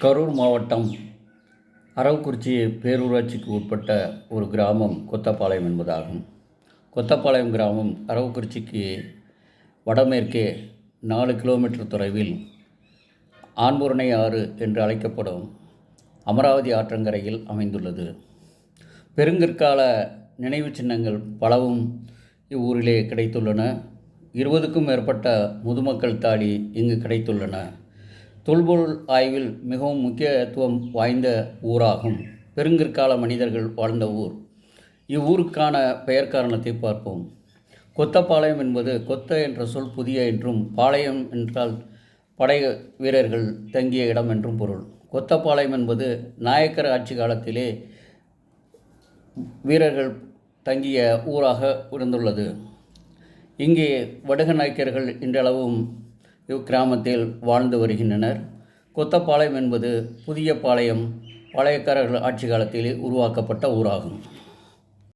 கரூர் மாவட்டம் அரவக்குறிச்சி பேரூராட்சிக்கு உட்பட்ட ஒரு கிராமம் கொத்தப்பாளையம் என்பதாகும். கொத்தப்பாளையம் கிராமம் அரவக்குறிச்சிக்கு வடமேற்கே நாலு கிலோமீட்டர் தொலைவில் ஆண்பூரணை ஆறு என்று அழைக்கப்படும் அமராவதி ஆற்றங்கரையில் அமைந்துள்ளது. பெருங்கற்கால நினைவுச் சின்னங்கள் பலவும் இவ்வூரிலே கிடைத்துள்ளன. இருபதுக்கும் மேற்பட்ட முதுமக்கள் தாடி இங்கு கிடைத்துள்ளன. தொல்பொருள் ஆய்வில் மிகவும் முக்கியத்துவம் வாய்ந்த ஊராகும். பெருங்கற்கால மனிதர்கள் வாழ்ந்த ஊர். இவ்வூருக்கான பெயர் காரணத்தை பார்ப்போம். கொத்தப்பாளையம் என்பது கொத்த என்ற சொல் புதிய என்றும் பாளையம் என்றால் படை வீரர்கள் தங்கிய இடம் என்றும் பொருள். கொத்தப்பாளையம் என்பது நாயக்கர் ஆட்சி காலத்திலே வீரர்கள் தங்கிய ஊராக இருந்துள்ளது. இங்கே வடுக நாயக்கர்கள் இன்றளவும் இக்கிராமத்தில் வாழ்ந்து வருகின்றனர். கொத்தப்பாளையம் என்பது புதிய பாளையம் பழையக்காரர்கள் ஆட்சி காலத்திலே உருவாக்கப்பட்ட ஊராகும்.